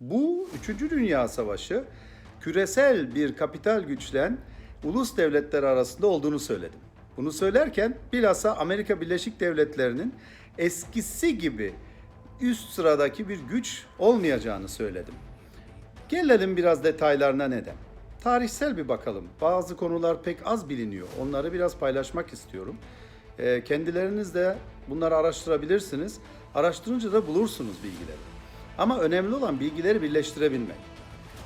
Bu 3. Dünya Savaşı küresel bir kapital güçlen ulus devletleri arasında olduğunu söyledim. Bunu söylerken bilhassa Amerika Birleşik Devletleri'nin eskisi gibi üst sıradaki bir güç olmayacağını söyledim. Gelelim biraz detaylarına neden. Tarihsel bir bakalım. Bazı konular pek az biliniyor. Onları biraz paylaşmak istiyorum. Ee, kendileriniz de bunları araştırabilirsiniz. Araştırınca da bulursunuz bilgileri. Ama önemli olan bilgileri birleştirebilmek.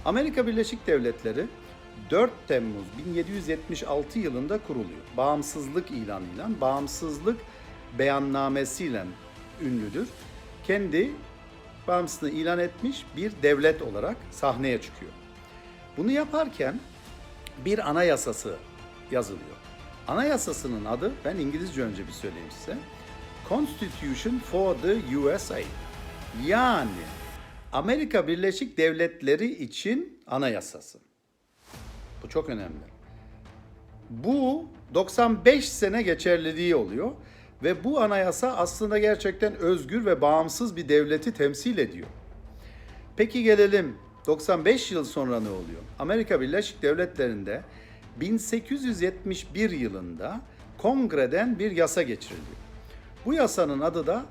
Amerika Birleşik Devletleri 4 Temmuz 1776 yılında kuruluyor. Bağımsızlık ilanıyla, bağımsızlık beyannamesiyle ünlüdür. Kendi bağımsızlığını ilan etmiş bir devlet olarak sahneye çıkıyor. Bunu yaparken bir anayasası yazılıyor. Anayasasının adı, ben İngilizce önce bir söyleyeyim size. Constitution for the USA. Yani Amerika Birleşik Devletleri için anayasası. Bu çok önemli. Bu 95 sene geçerliliği oluyor ve bu anayasa aslında gerçekten özgür ve bağımsız bir devleti temsil ediyor. Peki gelelim 95 yıl sonra ne oluyor? Amerika Birleşik Devletleri'nde 1871 yılında kongreden bir yasa geçiriliyor. Bu yasanın adı da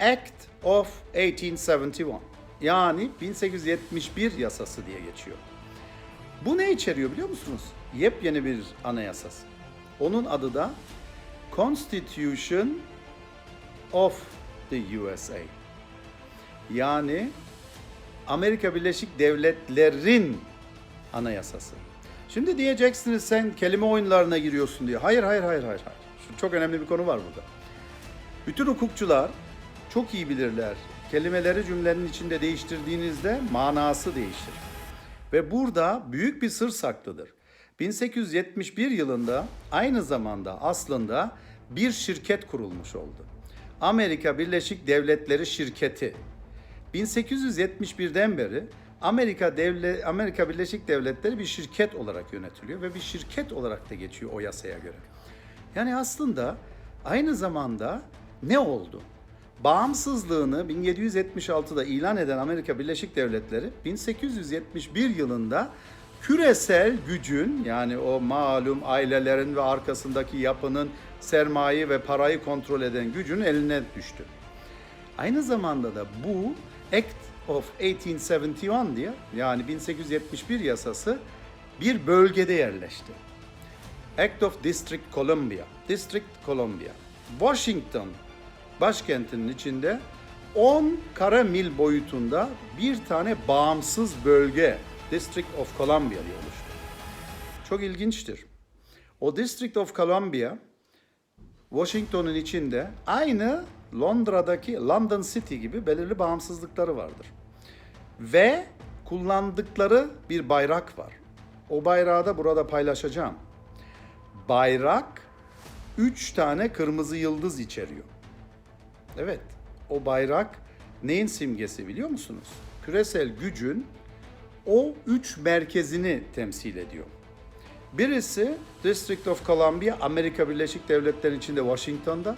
Act of 1871. Yani 1871 yasası diye geçiyor. Bu ne içeriyor biliyor musunuz? Yepyeni bir anayasası. Onun adı da Constitution of the USA. Yani Amerika Birleşik Devletler'in anayasası. Şimdi diyeceksiniz sen kelime oyunlarına giriyorsun diye. Hayır, hayır, hayır, hayır. hayır. Şu çok önemli bir konu var burada. Bütün hukukçular çok iyi bilirler. Kelimeleri cümlenin içinde değiştirdiğinizde manası değişir. Ve burada büyük bir sır saklıdır. 1871 yılında aynı zamanda aslında bir şirket kurulmuş oldu. Amerika Birleşik Devletleri şirketi. 1871'den beri Amerika Devlet Amerika Birleşik Devletleri bir şirket olarak yönetiliyor ve bir şirket olarak da geçiyor o yasaya göre. Yani aslında aynı zamanda ne oldu? Bağımsızlığını 1776'da ilan eden Amerika Birleşik Devletleri 1871 yılında küresel gücün yani o malum ailelerin ve arkasındaki yapının sermaye ve parayı kontrol eden gücün eline düştü. Aynı zamanda da bu Act of 1871 diye yani 1871 yasası bir bölgede yerleşti. Act of District Columbia, District Columbia. Washington başkentinin içinde 10 kare mil boyutunda bir tane bağımsız bölge District of Columbia diye oluştu. Çok ilginçtir. O District of Columbia Washington'un içinde aynı Londra'daki London City gibi belirli bağımsızlıkları vardır. Ve kullandıkları bir bayrak var. O bayrağı da burada paylaşacağım. Bayrak üç tane kırmızı yıldız içeriyor. Evet, o bayrak neyin simgesi biliyor musunuz? Küresel gücün o üç merkezini temsil ediyor. Birisi District of Columbia, Amerika Birleşik Devletleri içinde Washington'da.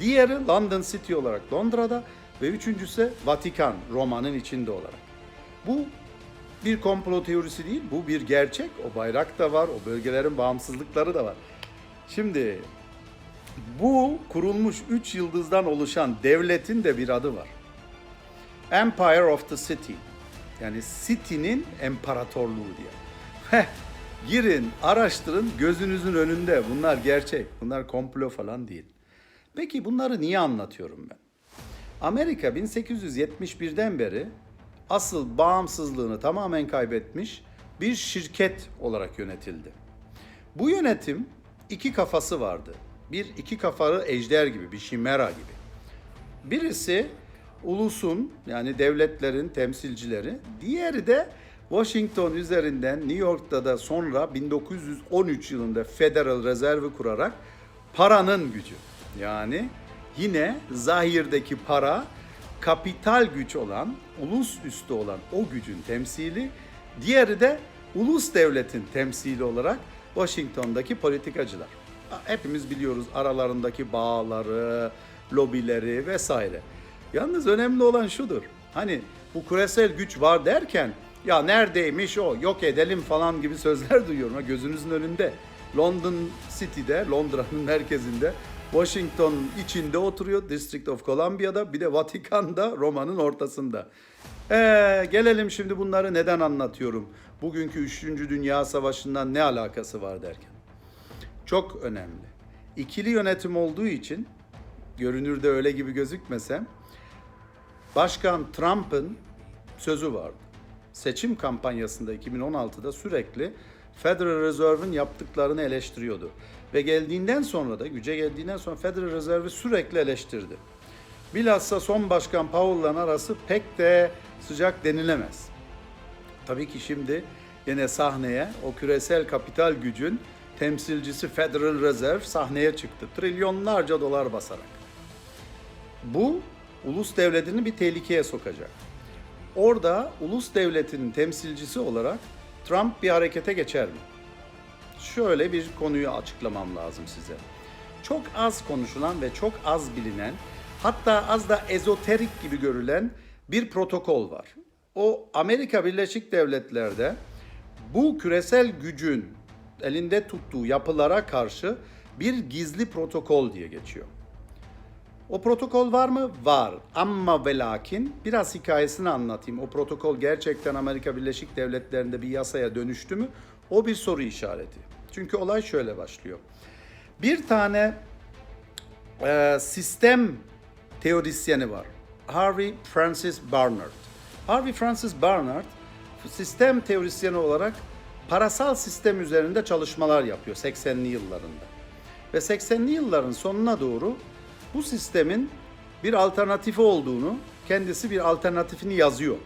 Diğeri London City olarak Londra'da ve üçüncüsü Vatikan, Roma'nın içinde olarak. Bu bir komplo teorisi değil, bu bir gerçek. O bayrak da var, o bölgelerin bağımsızlıkları da var. Şimdi bu kurulmuş üç yıldızdan oluşan devletin de bir adı var. Empire of the City. Yani City'nin imparatorluğu diye. Heh, girin, araştırın, gözünüzün önünde. Bunlar gerçek, bunlar komplo falan değil. Peki bunları niye anlatıyorum ben? Amerika 1871'den beri asıl bağımsızlığını tamamen kaybetmiş bir şirket olarak yönetildi. Bu yönetim iki kafası vardı. Bir iki kafalı ejder gibi, bir şimera gibi. Birisi ulusun yani devletlerin temsilcileri, diğeri de Washington üzerinden New York'ta da sonra 1913 yılında Federal Reserve'ı kurarak paranın gücü. Yani yine zahirdeki para kapital güç olan, ulus üstü olan o gücün temsili, diğeri de ulus devletin temsili olarak Washington'daki politikacılar. Hepimiz biliyoruz aralarındaki bağları, lobileri vesaire. Yalnız önemli olan şudur. Hani bu küresel güç var derken ya neredeymiş o yok edelim falan gibi sözler duyuyorum. Gözünüzün önünde. London City'de, Londra'nın merkezinde, Washington içinde oturuyor, District of Columbia'da, bir de Vatikan'da, Roma'nın ortasında. Ee, gelelim şimdi bunları neden anlatıyorum? Bugünkü 3. Dünya Savaşı'ndan ne alakası var derken. Çok önemli. İkili yönetim olduğu için, görünürde öyle gibi gözükmesem, Başkan Trump'ın sözü vardı. Seçim kampanyasında 2016'da sürekli Federal Reserve'ın yaptıklarını eleştiriyordu. Ve geldiğinden sonra da, güce geldiğinden sonra Federal Reserve'ı sürekli eleştirdi. Bilhassa son başkan Powell'la arası pek de sıcak denilemez. Tabii ki şimdi yine sahneye o küresel kapital gücün temsilcisi Federal Reserve sahneye çıktı. Trilyonlarca dolar basarak. Bu ulus devletini bir tehlikeye sokacak. Orada ulus devletinin temsilcisi olarak Trump bir harekete geçer mi? Şöyle bir konuyu açıklamam lazım size. Çok az konuşulan ve çok az bilinen, hatta az da ezoterik gibi görülen bir protokol var. O Amerika Birleşik Devletleri'de bu küresel gücün elinde tuttuğu yapılara karşı bir gizli protokol diye geçiyor. O protokol var mı? Var. Ama ve lakin biraz hikayesini anlatayım. O protokol gerçekten Amerika Birleşik Devletleri'nde bir yasaya dönüştü mü? O bir soru işareti. Çünkü olay şöyle başlıyor. Bir tane e, sistem teorisyeni var. Harvey Francis Barnard. Harvey Francis Barnard sistem teorisyeni olarak parasal sistem üzerinde çalışmalar yapıyor 80'li yıllarında. Ve 80'li yılların sonuna doğru bu sistemin bir alternatifi olduğunu, kendisi bir alternatifini yazıyor.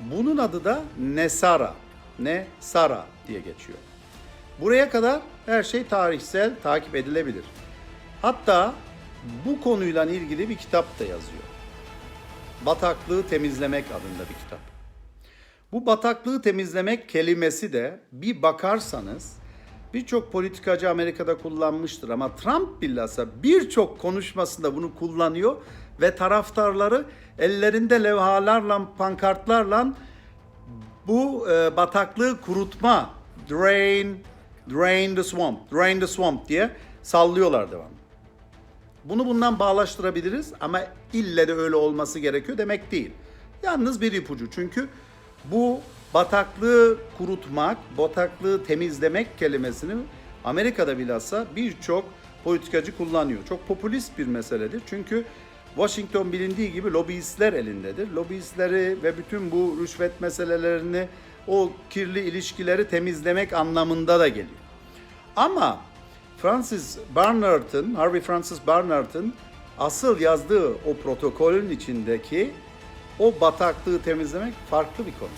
Bunun adı da Nesara, Nesara diye geçiyor. Buraya kadar her şey tarihsel takip edilebilir. Hatta bu konuyla ilgili bir kitap da yazıyor. Bataklığı Temizlemek adında bir kitap. Bu bataklığı temizlemek kelimesi de bir bakarsanız birçok politikacı Amerika'da kullanmıştır ama Trump bilhassa birçok konuşmasında bunu kullanıyor ve taraftarları ellerinde levhalarla, pankartlarla bu e, bataklığı kurutma, drain, drain the swamp, drain the swamp diye sallıyorlar devam. Bunu bundan bağlaştırabiliriz ama ille de öyle olması gerekiyor demek değil. Yalnız bir ipucu çünkü bu bataklığı kurutmak, bataklığı temizlemek kelimesini Amerika'da bilhassa birçok politikacı kullanıyor. Çok popülist bir meseledir. Çünkü Washington bilindiği gibi lobbyistler elindedir. Lobbyistleri ve bütün bu rüşvet meselelerini, o kirli ilişkileri temizlemek anlamında da geliyor. Ama Francis Barnard'ın, Harvey Francis Barnard'ın asıl yazdığı o protokolün içindeki o bataklığı temizlemek farklı bir konu.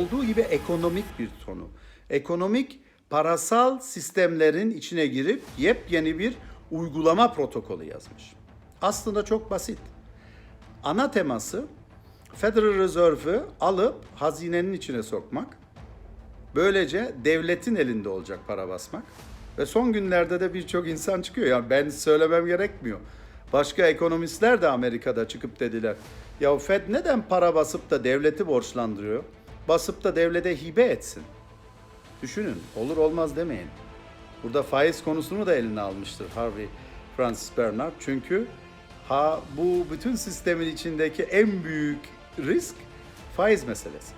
Olduğu gibi ekonomik bir konu. Ekonomik parasal sistemlerin içine girip yepyeni bir uygulama protokolü yazmış. Aslında çok basit. Ana teması Federal Reserve'ı alıp hazinenin içine sokmak. Böylece devletin elinde olacak para basmak. Ve son günlerde de birçok insan çıkıyor. Yani ben söylemem gerekmiyor. Başka ekonomistler de Amerika'da çıkıp dediler. Ya Fed neden para basıp da devleti borçlandırıyor? Basıp da devlete hibe etsin. Düşünün, olur olmaz demeyin. Burada faiz konusunu da eline almıştır Harvey Francis Bernard. Çünkü ha bu bütün sistemin içindeki en büyük risk faiz meselesi.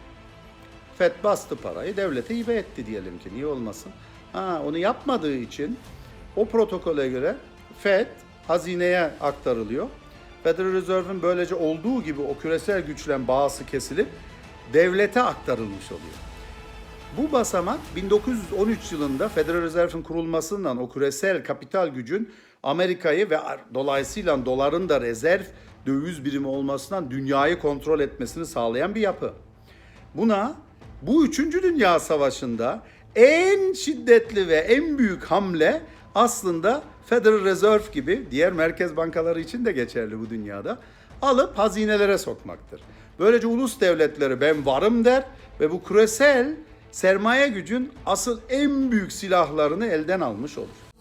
FED bastı parayı, devlete hibe etti diyelim ki. Niye olmasın? Ha, onu yapmadığı için o protokole göre FED hazineye aktarılıyor. Federal Reserve'ın böylece olduğu gibi o küresel güçlen bağısı kesilip devlete aktarılmış oluyor. Bu basamak 1913 yılında Federal Reserve'ın kurulmasından o küresel kapital gücün Amerika'yı ve dolayısıyla doların da rezerv döviz birimi olmasından dünyayı kontrol etmesini sağlayan bir yapı. Buna bu 3. Dünya Savaşı'nda en şiddetli ve en büyük hamle aslında Federal Reserve gibi diğer merkez bankaları için de geçerli bu dünyada alıp hazinelere sokmaktır. Böylece ulus devletleri ben varım der ve bu küresel sermaye gücün asıl en büyük silahlarını elden almış olur.